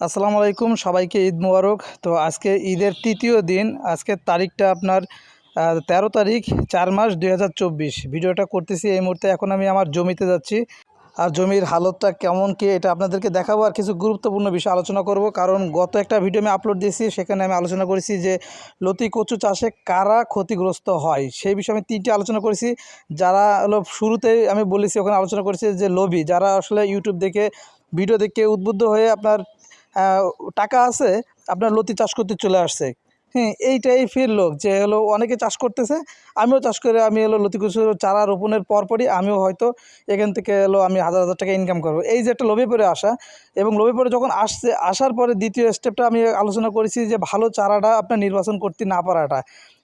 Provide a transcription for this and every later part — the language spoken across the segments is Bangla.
আসসালামু আলাইকুম, সবাইকে ঈদ মোবারক। তো আজকে ঈদের তৃতীয় দিন, আজকের তারিখটা আপনার তেরো তারিখ, চার মাস দু হাজার চব্বিশ। ভিডিওটা করতেছি এই মুহূর্তে, এখন আমি আমার জমিতে যাচ্ছি। আর জমির হালতটা কেমন কি, এটা আপনাদেরকে দেখাবো। আর কিছু গুরুত্বপূর্ণ বিষয় আলোচনা করব। কারণ গত একটা ভিডিও আমি আপলোড দিয়েছি, সেখানে আমি আলোচনা করেছি যে, লতি কচু চাষে কারা ক্ষতিগ্রস্ত হয়? সেই বিষয়ে আমি তিনটি আলোচনা করেছি। যারা হলো, শুরুতেই আমি বলেছি, ওখানে আলোচনা করেছি যে, লোভি, যারা আসলে ইউটিউব দেখে, ভিডিও দেখে উদ্বুদ্ধ হয়ে আপনার টাকা আছে, আপনার লতি চাষ করতে চলে আসছে। হ্যাঁ এইটাই ফির লোক যে হলো অনেকে চাষ করতেছে, আমিও চাষ করে, আমি হলো লতি কুচুর চারা রোপণের পরপরই আমিও হয়তো এখান থেকে হলো আমি হাজার হাজার টাকা ইনকাম করব। এই যে একটা লোভে পরে আসা এবং লোভে পরে যখন আসছে, আসার পরে দ্বিতীয় স্টেপটা আমি আলোচনা করেছি যে ভালো চারাটা আপনার নির্বাচন করতে না পারাটা।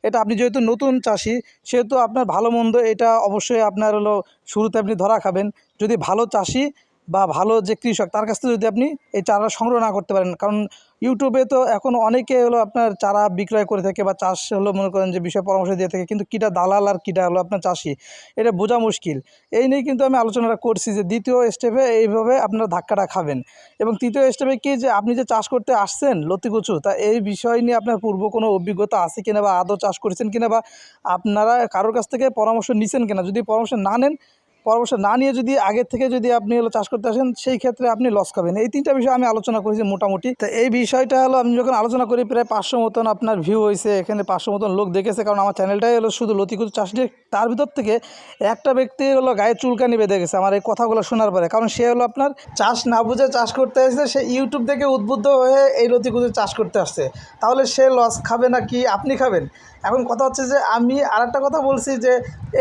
এটা আপনি যেহেতু নতুন চাষি, সেহেতু আপনার ভালো মন্দ এটা অবশ্যই আপনার হলো শুরুতে আপনি ধরা খাবেন। যদি ভালো চাষি বা ভালো যে কৃষক, তার কাছ থেকে যদি আপনি এই চারা সংগ্রহ না করতে পারেন, কারণ ইউটিউবে তো এখন অনেকে হলো আপনার চারা বিক্রয় করে থাকে বা চাষ হলো মনে করেন যে বিষয় পরামর্শ দিয়ে থাকে, কিন্তু কীটা দালাল আর কীটা হলো আপনার চাষি, এটা বোঝা মুশকিল। এই নিয়ে কিন্তু আমি আলোচনাটা করছি যে দ্বিতীয় স্টেপে এইভাবে আপনারা ধাক্কাটা খাবেন। এবং তৃতীয় স্টেপে কি যে আপনি যে চাষ করতে আসছেন লতিকুচু তা এই বিষয় নিয়ে আপনার পূর্ব কোনো অভিজ্ঞতা আছে কিনা বা আদৌ চাষ করেছেন কিনা বা আপনারা কারোর কাছ থেকে পরামর্শ নিছেন কিনা, যদি পরামর্শ না নেন পরামর্শ না নিয়ে যদি আগের থেকে যদি আপনি হলো চাষ করতে আসেন, সেই ক্ষেত্রে আপনি লস খাবেন। এই তিনটা বিষয় আমি আলোচনা করেছি মোটামুটি। তো এই বিষয়টা হলো আমি যখন আলোচনা করি, প্রায় পাঁচশো মতন আপনার ভিউ হয়েছে, এখানে পাঁচশো মতন লোক দেখেছে, কারণ আমার চ্যানেলটাই হলো শুধু লতিকুচু চাষ নিয়ে। তার ভিতর থেকে একটা ব্যক্তি হলো গায়ে চুলকানি বেঁধে গেছে আমার এই কথাগুলো শোনার পরে। কারণ সে হলো আপনার চাষ না বুঝে চাষ করতে আসছে, সে ইউটিউব থেকে উদ্বুদ্ধ হয়ে এই লতিকুচু চাষ করতে আসছে। তাহলে সে লস খাবে না কি আপনি খাবেন? এখন কথা হচ্ছে যে আমি আরেকটা কথা বলছি যে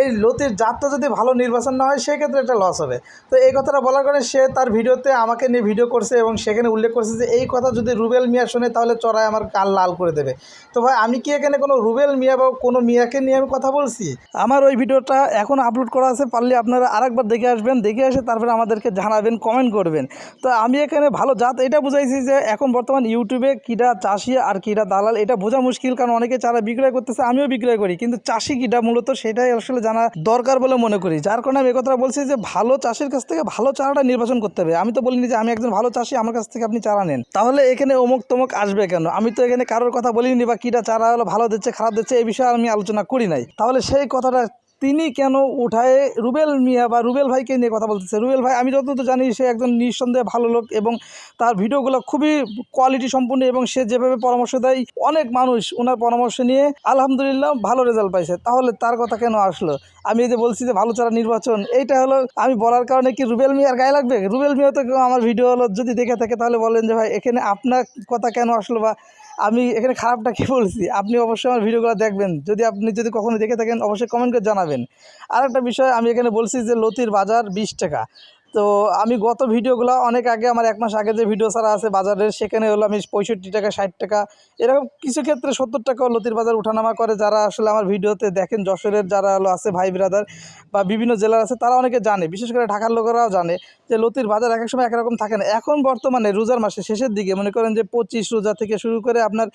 এই লতির জাতটা যদি ভালো নির্বাচন না সেক্ষেত্রে একটা লস হবে। তো এই কথাটা বলার কারণে সে তার ভিডিওতে আমাকে নিয়ে ভিডিও করছে এবং সেখানে উল্লেখ করছে যে, এই কথা যদি রুবেল মিয়া শোনে, তাহলে চড়ায় আমার কাল লাল করে দেবে। তো ভাই, আমি কি এখানে কোনো রুবেল মিয়া বা কোনো মিয়াকে নিয়ে আমি কথা বলছি? আমার ওই ভিডিওটা এখন আপলোড করা আছে, পারলে আপনারা আরেকবার দেখে আসবেন। দেখে এসে তারপরে আমাদেরকে জানাবেন কমেন্ট করবেন। তো আমি এখানে ভালো জাত, এটা বুঝাইছি যে, এখন বর্তমান ইউটিউবে কীটা চাষি আর কীটা দালাল, এটা বোঝা মুশকিল কারণ অনেকে চারা বিক্রয় করতেছে, আমিও বিক্রয় করি। কিন্তু চাষি কীটা মূলত সেটাই আসলে জানা দরকার বলে মনে করি। যার কারণে আমি কথাটা বলছি যে ভালো চাষির কাছ থেকে ভালো চারাটা নির্বাচন করতে হবে। আমি তো বলিনি যে আমি একজন ভালো চাষি, আমার কাছ থেকে আপনি চারা নেন। তাহলে এখানে অমুক তমুক আসবে কেন? আমি তো এখানে কারোর কথা বলিনি বা কীটা চারা হলো ভালো দিচ্ছে, খারাপ দিচ্ছে, এই বিষয়ে আমি আলোচনা করি নাই। তাহলে সেই কথাটা তিনি কেন উঠায়? রুবেল মিয়া বা রুবেল ভাইকে নিয়ে কথা বলতেছে। রুবেল ভাই, আমি যতদূর জানি, সে একজন নিঃসন্দেহে ভালো লোক এবং তার ভিডিওগুলো খুবই কোয়ালিটি সম্পূর্ণ এবং সে যেভাবে পরামর্শ দেয়, অনেক মানুষ ওনার পরামর্শ নিয়ে আলহামদুলিল্লাহ ভালো রেজাল্ট পাইছে। তাহলে তার কথা কেন আসলো? আমি এই যে বলছি যে ভালো চারা নির্বাচন, এইটা হলো, আমি বলার কারণে কি রুবেল মিয়ার গায়ে লাগবে? রুবেল মিয়া তো আমার ভিডিও হলো যদি দেখে থাকে, তাহলে বলেন যে ভাই, এখানে আপনার কথা কেন আসলো বা আমি এখানে খারাপটা কী বলছি? আপনি অবশ্যই আমার ভিডিওগুলো দেখবেন। যদি আপনি যদি কখনো দেখে থাকেন, অবশ্যই কমেন্ট করে জানাবেন। আর একটা বিষয় আমি এখানে বলছি যে, লতির বাজার বিশ টাকা। তো আমি গত ভিডিওগুলো অনেক আগে, আমার এক মাস আগে যে ভিডিও ছাড়া আছে বাজারের, সেখানে হলো আমি পঁয়ষট্টি টাকা, ষাট টাকা, এরকম কিছু ক্ষেত্রে সত্তর টাকাও লতির বাজার উঠানামা করে। যারা আসলে আমার ভিডিওতে দেখেন, যশোরের যারা হলো আছে ভাই ব্রাদার বা বিভিন্ন জেলার আছে, তারা অনেকে জানে, বিশেষ করে ঢাকার লোকেরাও জানে যে লতির বাজার এক এক সময় একরকম থাকে না। এখন বর্তমানে রোজার মাসে শেষের দিকে, মনে করেন যে পঁচিশ রোজা থেকে শুরু করে আপনার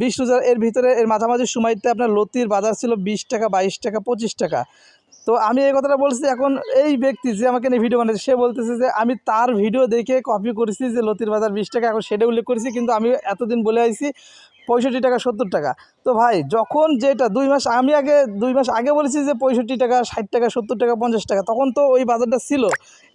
বিশ রোজার এর ভিতরে, এর মাঝামাঝি সময়তে আপনার লতির বাজার ছিল বিশ টাকা, বাইশ টাকা, পঁচিশ টাকা। তো আমি এই কথাটা বলছি, এখন এই ব্যক্তি যে আমাকে নিয়ে ভিডিও বানাচ্ছে সে বলতেছে যে, আমি তার ভিডিও দেখে কপি করেছি যে, লতির বাজার বিশ টাকা, এখন সেটা উল্লেখ করেছি, কিন্তু আমি এতদিন বলে আইছি পঁয়ষট্টি টাকা, সত্তর টাকা। তো ভাই, যখন যেটা দুই মাস, আমি আগে, দুই মাস আগে বলেছি যে পঁয়ষট্টি টাকা, ষাট টাকা, সত্তর টাকা, পঞ্চাশ টাকা, তখন তো ওই বাজারটা ছিল।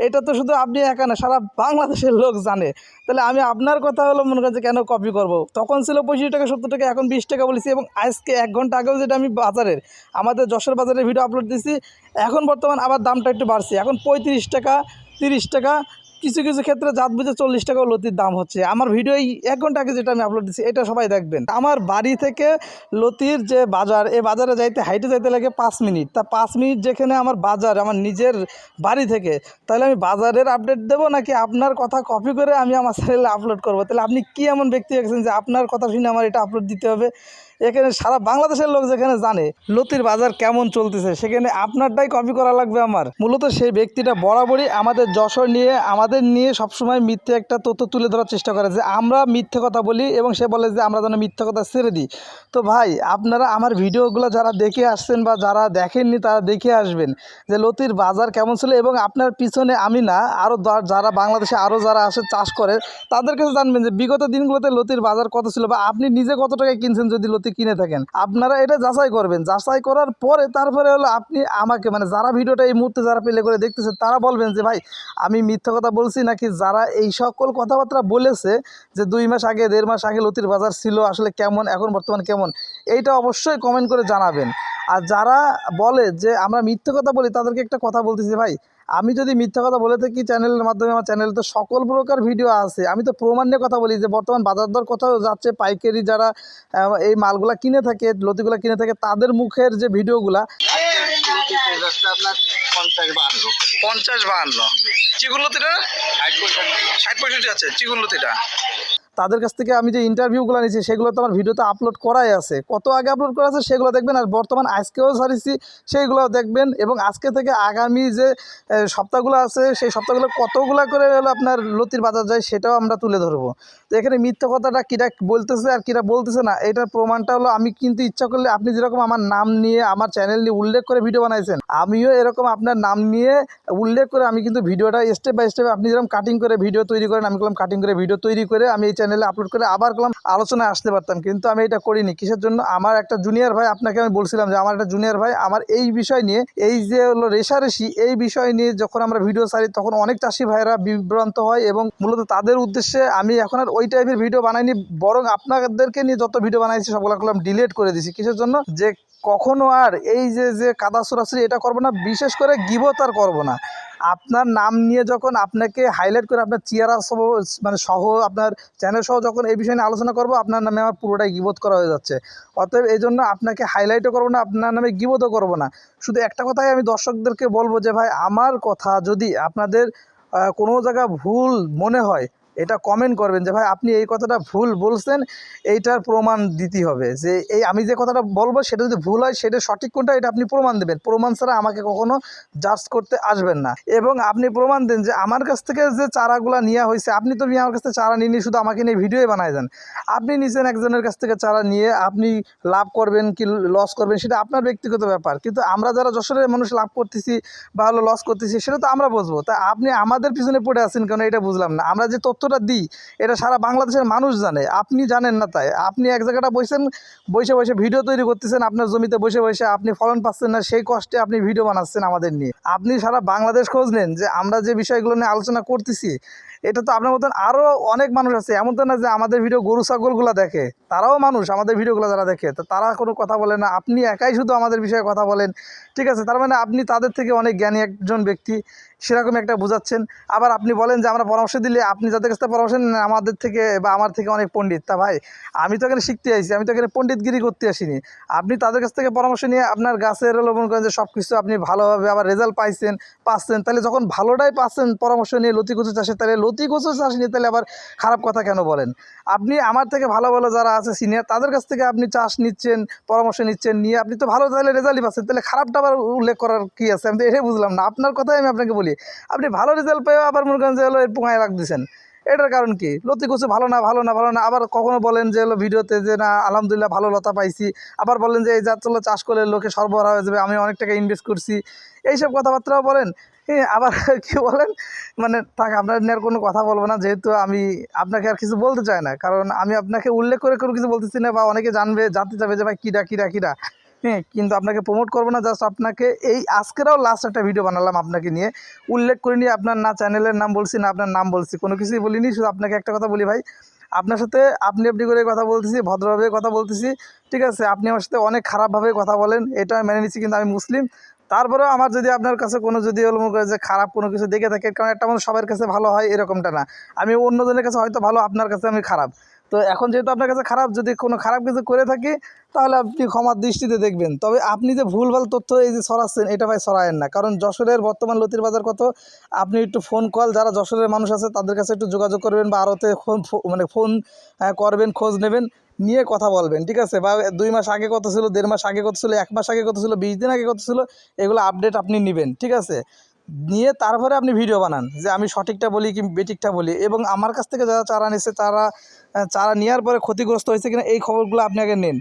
এটা তো শুধু আপনি একা না, সারা বাংলাদেশের লোক জানে। তাহলে আমি আপনার কথা হলো মনে করেন যে কেন কপি করব? তখন ছিল পঁয়ষট্টি টাকা, সত্তর টাকা, এখন বিশ টাকা বলেছি এবং আজকে এক ঘণ্টা আগেও যেটা আমি বাজারের, আমাদের যশোর বাজারের ভিডিও আপলোড দিয়েছি। এখন বর্তমান আবার দামটা একটু বাড়ছে। এখন পঁয়ত্রিশ টাকা, তিরিশ টাকা কিছু কিছু ক্ষেত্রে জাত বুঝে চল্লিশ টাকাও লতির দাম হচ্ছে। আমার ভিডিও এক ঘণ্টা আগে যেটা আমি আপলোড দিচ্ছি এটা সবাই দেখবেন। আমার বাড়ি থেকে লতির যে বাজার, এই বাজারে যাইতে, হাইটে যাইতে লাগে পাঁচ মিনিট। তা পাঁচ মিনিট যেখানে আমার বাজার, আমার নিজের বাড়ি থেকে, তাহলে আমি বাজারের আপডেট দেবো নাকি আপনার কথা কপি করে আমি আমার চ্যানেলে আপলোড করব? তাহলে আপনি কি এমন ব্যক্তি হয়ে গেছেন যে আপনার কথা শুনে আমার এটা আপলোড দিতে হবে? এখানে সারা বাংলাদেশের লোক যেখানে জানে লতির বাজার কেমন চলতেছে, সেখানে আপনারটাই কপি করা লাগবে আমার। মূলত সেই ব্যক্তিটা বরাবরই আমাদের যশোর নিয়ে, আমাদের নিয়ে সবসময় মিথ্যে একটা তথ্য তুলে ধরার চেষ্টা করে যে আমরা মিথ্যে কথা বলি এবং সে বলে যে আমরা যেন মিথ্যে কথা ছেড়ে দিই। তো ভাই, আপনারা আমার ভিডিওগুলো যারা দেখে আসছেন বা যারা দেখেননি তারা দেখে আসবেন যে লতির বাজার কেমন ছিল এবং আপনার পিছনে আমি না আরও যারা বাংলাদেশে আরও যারা আসে চাষ করে, তাদের কাছে জানবেন যে বিগত দিনগুলোতে লতির বাজার কত ছিল বা আপনি নিজে কত টাকায় কিনছেন যদি লতি কিনে থাকেন। আপনারা এটা যাচাই করবেন। যাচাই করার পরে তারপরে হলো আপনি আমাকে মানে যারা ভিডিওটা এই মুহূর্তে যারা প্লে করে দেখতেছে, তারা বলবেন যে, ভাই, আমি মিথ্যা কথা বলছি নাকি? যারা এই সকল কথাবার্তা বলেছে যে, দুই মাস আগে, দেড় মাস আগে লতির বাজার ছিল, আসলে কেমন, এখন বর্তমান কেমন, এইটা অবশ্যই কমেন্ট করে জানাবেন। আর যারা বলে যে, আমরা মিথ্যে কথা বলি, তাদেরকে একটা কথা বলতেছি, ভাই, আমি যদি মিথ্যা কথা বলে থাকি, চ্যানেলের মাধ্যমে আমার চ্যানেলে তো সকল প্রকার ভিডিও আছে। আমি তো প্রমাণ কথা বলি যে, বর্তমান বাজার দর কোথাও যাচ্ছে, পাইকারি যারা এই মালগুলা কিনে থাকে, লতিগুলা কিনে থাকে, তাদের মুখের যে ভিডিওগুলা, পঞ্চাশ বাহান্ন। পঞ্চাশ বাহান্ন চিকুন লতিটা ষাট পঁয়ষট্টি আছে চিকুন লতিটা। তাদের কাছ থেকে আমি যে ইন্টারভিউগুলো নিয়েছি, সেগুলো তো আমার ভিডিওতে আপলোড করাই আছে। কত আগে আপলোড করা আছে সেগুলো দেখবেন, আর বর্তমান আজকেও সারিছি সেইগুলো দেখবেন। এবং আজকে থেকে আগামী যে সপ্তাহগুলো আছে, সেই সপ্তাহগুলো কতগুলো করে হলো আপনার লতির বাজার যায়, সেটাও আমরা তুলে ধরবো। তো এখানে মিথ্যা কথাটা কিরা বলতেছে আর কিরা বলতেছে না, এটার প্রমাণটা হলো আমি কিন্তু ইচ্ছা করলে আপনি যেরকম আমার নাম নিয়ে আমার চ্যানেল নিয়ে উল্লেখ করে ভিডিও বানাইছেন, আমিও এরকম আপনার নাম নিয়ে উল্লেখ করে আমি কিন্তু ভিডিওটা স্টেপ বাই স্টেপ আপনি যেরকম কাটিং করে ভিডিও তৈরি করেন, আমি করলাম কাটিং করে ভিডিও তৈরি করে আমি এই চ্যানেলে আপলোড করে আবার করলাম আলোচনায় আসতে পারতাম। কিন্তু আমি এটা করিনি। কিসের জন্য? আমার একটা জুনিয়র ভাই, আপনাকে আমি বলছিলাম যে, আমার একটা জুনিয়র ভাই, আমার এই বিষয় নিয়ে, এই যে হলো রেশারেশি এই বিষয় নিয়ে যখন আমরা ভিডিও ছাড়ি, তখন অনেক চাষি ভাইরা বিভ্রান্ত হয় এবং মূলত তাদের উদ্দেশ্যে আমি এখন আর ওই টাইপের ভিডিও বানাইনি, বরং আপনাদেরকে নিয়ে যত ভিডিও বানাইছি সবগুলো করলাম ডিলিট করে দিছি। কিসের জন্য? যে কখনো আর এই যে যে কাদা সরাসরি এটা করব না, বিশেষ করে গিবত আর করব না। আপনার নাম নিয়ে যখন আপনাকে হাইলাইট করে আপনার চেয়ারা সহ মানে সহ, আপনার চ্যানেল সহ যখন এই বিষয় নিয়ে আলোচনা করব, আপনার নামে আমার পুরোটাই গিবোধ করা হয়ে যাচ্ছে। অতএব এই জন্য আপনাকে হাইলাইটও করব না, আপনার নামে গিবোধও করব না। শুধু একটা কথাই আমি দর্শকদেরকে বলব যে ভাই, আমার কথা যদি আপনাদের কোনো জায়গা ভুল মনে হয় এটা কমেন্ট করবেন যে, ভাই, আপনি এই কথাটা ভুল বলছেন, এইটার প্রমাণ দিতে হবে। যে, এই আমি যে কথাটা বলব, সেটা যদি ভুল হয়, সেটা সঠিক কোনটা, এটা আপনি প্রমাণ দেবেন। প্রমাণ ছাড়া আমাকে কখনো জাজ করতে আসবেন না। এবং আপনি প্রমাণ দেন যে, আমার কাছ থেকে যে চারাগুলা নেওয়া হয়েছে আপনি তো আমার কাছ থেকে চারা নিয়ে শুধু আমাকে নিয়ে ভিডিওই বানায় যান। আপনি নিছেন একজনের কাছ থেকে চারা নিয়ে আপনি লাভ করবেন কি লস করবেন, সেটা আপনার ব্যক্তিগত ব্যাপার। কিন্তু আমরা যারা যশোরের মানুষ লাভ করতেছি বা হলো লস করতেছি, সেটা তো আমরা বুঝব। তা আপনি আমাদের পিছনে পড়ে আছেন কেন? এটা বুঝলাম না। আমরা যে তথ্যটা দিই, এটা সারা বাংলাদেশের মানুষ জানে। আপনি জানেন না তাই। আপনি এক জায়গাটা বসেন, বসে বসে ভিডিও তৈরি করতেছেন, আপনার জমিতে বসে বসে আপনি ফলন পাচ্ছেন না, সেই কষ্টে আপনি ভিডিও বানাচ্ছেন আমাদের নিয়ে। আপনি সারা বাংলাদেশ খোঁজ নেন যে আমরা যে বিষয়গুলো নিয়ে আলোচনা করতেছি, এটা তো আপনার মতন আরও অনেক মানুষ আছে। এমন তো না যে আমাদের ভিডিও গরু, ছাগলগুলো দেখে, তারাও মানুষ আমাদের ভিডিওগুলো যারা দেখে, তো তারা কোনো কথা বলে না। আপনি একাই শুধু আমাদের বিষয়ে কথা বলেন, ঠিক আছে? তার মানে আপনি তাদের থেকে অনেক জ্ঞানী একজন ব্যক্তি। সেরকম একটা বোঝাচ্ছেন। আবার আপনি বলেন যে, আমরা পরামর্শ দিলে আপনি যাদের কাছ পরামর্শ নেন, আমাদের থেকে বা আমার থেকে অনেক পণ্ডিত। তা ভাই, আমি তো এখানে শিখতে আসছি, আমি তো এখানে পণ্ডিতগিরি করতে আসিনি। আপনি তাদের কাছ থেকে পরামর্শ নিয়ে আপনার গাছের হলো করেন যে সব কিছু আপনি ভালোভাবে আবার রেজাল্ট পাইছেন, পাচ্ছেন, তাহলে যখন ভালোটাই পাচ্ছেন পরামর্শ নিয়ে লতি কচু চাষে, তাহলে লতি কচু চাষ নিয়ে তাহলে আবার খারাপ কথা কেন বলেন? আপনি আমার থেকে ভালো ভালো যারা আছে সিনিয়র তাদের কাছ থেকে আপনি চাষ নিচ্ছেন, পরামর্শ নিচ্ছেন, নিয়ে আপনি তো ভালো তাহলে রেজাল্টই পাচ্ছেন, তাহলে খারাপটা আবার উল্লেখ করার কি আছে? আমি তো এটাই বুঝলাম না। আপনার কথাই আমি আপনাকে বলি। আপনি ভালো রেজাল্ট পেয়েও আবার মনে করেন যে হলো এর রাখ দিচ্ছেন এটার কারণ কি? লতি কচু ভালো না ভালো না ভালো না। আবার কখনো বলেন যে হলো ভিডিওতে যে না, আলহামদুলিল্লাহ ভালো লতা পাইছি। আবার বলেন যে এই জাত চলো চাষ করলে লোকে সরবরাহ হয়ে যাবে, আমি অনেক টাকা ইনভেস্ট করছি। এইসব কথাবার্তাও বলেন। হ্যাঁ আবার কি বলেন? মানে থাক আপনার নিয়ে কোনো কথা বলব না। যেহেতু আমি আপনাকে আর কিছু বলতে চাই না, কারণ আমি আপনাকে উল্লেখ করে কোনো কিছু বলতেছি না বা অনেকে জানবে, জানতে চাবে যে ভাই কিরা কিরা কিরা হ্যাঁ কিন্তু আপনাকে প্রমোট করব না জাস্ট আপনাকে এই আজকেরাও লাস্ট একটা ভিডিও বানালাম আপনাকে নিয়ে। উল্লেখ করে নিয়ে আপনার না চ্যানেলের নাম বলছি, না আপনার নাম বলছি, কোনো কিছুই বলিনি, শুধু আপনাকে একটা কথা বলি ভাই। আপনার সাথে আপনি আপনি করে কথা বলতেছি, ভদ্রভাবে কথা বলতেছি, ঠিক আছে? আপনি আমার সাথে অনেক খারাপভাবে কথা বলেন, এটা আমি মেনে নিচ্ছি, কিন্তু আমি মুসলিম। তারপরেও আমার যদি আপনার কাছে কোনো যদি হলো মনে যে খারাপ কোনো কিছু দেখে থাকে, কারণ একটা মানুষ সবার কাছে ভালো হয় এরকমটা না। আমি অন্যজনের কাছে হয়তো ভালো, আপনার কাছে আমি খারাপ। তো এখন যেহেতু আপনার কাছে খারাপ, যদি কোনো খারাপ কিছু করে থাকি, তাহলে আপনি ক্ষমার দৃষ্টিতে দেখবেন। তবে আপনি যে ভুলভাল তথ্য এই যে সরাচ্ছেন এটা ভাই ছড়ায়েন না। কারণ যশোরের বর্তমান লতির বাজার কত? আপনি একটু ফোন কল যারা যশোরের মানুষ আছে, তাদের কাছে একটু যোগাযোগ করবেন বা আরতে ফোন মানে ফোন করবেন, খোঁজ নেবেন, নিয়ে কথা বলবেন, ঠিক আছে? বা দুই মাস আগে কত ছিল, দেড় মাস আগে কত ছিল, এক মাস আগে কত ছিল, বিশ দিন আগে কত ছিল, এগুলো আপডেট আপনি নেবেন, ঠিক আছে? নিয়ে তারপরে আপনি ভিডিও বানান, যে আমি সঠিকটা বলি কি বেঠিকটা বলি। এবং আমার কাছ থেকে যারা চারা নিচ্ছে তারা চারা নেওয়ার পরে ক্ষতিগ্রস্ত হয়েছে কিনা এই খবরগুলো আপনি আগে নিন।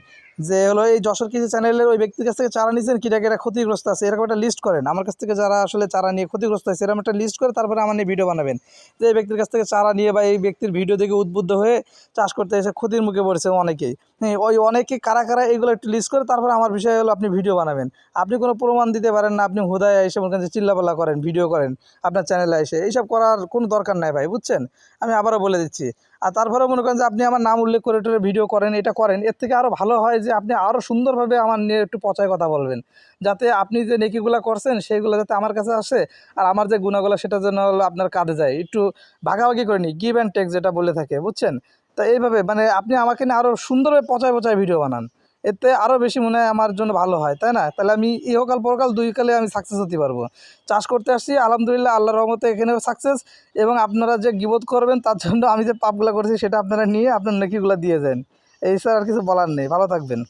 যে হলো এই যশোর কৃষি চ্যানেলের ওই ব্যক্তির কাছ থেকে চারা নিয়েছেন কিটা কিটা ক্ষতিগ্রস্ত আছে, এরকম একটা লিস্ট করেন। আমার কাছ থেকে যারা আসলে চারা নিয়ে ক্ষতিগ্রস্ত হয়েছে, এরকম একটা লিস্ট করে তারপরে আমার নিয়ে ভিডিও বানাবেন। যে এই ব্যক্তির কাছ থেকে চারা নিয়ে বা এই ব্যক্তির ভিডিও দেখে উদ্বুদ্ধ হয়ে চাষ করতে এসে ক্ষতির মুখে পড়েছে অনেকেই। হ্যাঁ ওই অনেকে কারা কারা এগুলো একটু লিস্ট করে তারপরে আমার বিষয় হলো আপনি ভিডিও বানাবেন। আপনি কোনো প্রমাণ দিতে পারেন না, আপনি হুদায় এসে করেন যে চিল্লাপাল্লা করেন ভিডিও করেন, আপনার চ্যানেলে এসে। এইসব করার কোনো দরকার নাই ভাই, বুঝছেন? আমি আবারও বলে দিচ্ছি আর তারপরে মনে করেন যে আপনি আমার নাম উল্লেখ করে টোরে ভিডিও করেন, এটা করেন, এর থেকে আরও ভালো হয় যে আপনি আরও সুন্দরভাবে আমার নিয়ে একটু পচায় কথা বলবেন। যাতে আপনি যে নেকিগুলো করছেন, সেইগুলো যাতে আমার কাছে আসে আর আমার যে গুণাগুলো সেটা যেন আপনার কাঁধে যায়। একটু ভাগাভাগি করে নিই গিভ অ্যান্ড টেক যেটা বলে থাকে, বুঝছেন? তো এইভাবে মানে আপনি আমাকে নিয়ে আরও সুন্দরভাবে পচায় পচায় ভিডিও বানান। এতে আরও বেশি মনে হয় আমার জন্য ভালো হয়, তাই না? তাহলে আমি ইহকাল পরকাল দুই কালে আমি সাকসেস হতে পারব। চাষ করতে আসছি, আলহামদুলিল্লাহ আল্লাহ রহমতে এখানেও সাকসেস এবং আপনারা যে গিবোধ করবেন তার জন্য আমি যে পাপগুলো করেছি সেটা আপনারা নিয়ে আপনার নাকিগুলো দিয়ে যান। এই স্যার আর কিছু বলার নেই, ভালো থাকবেন।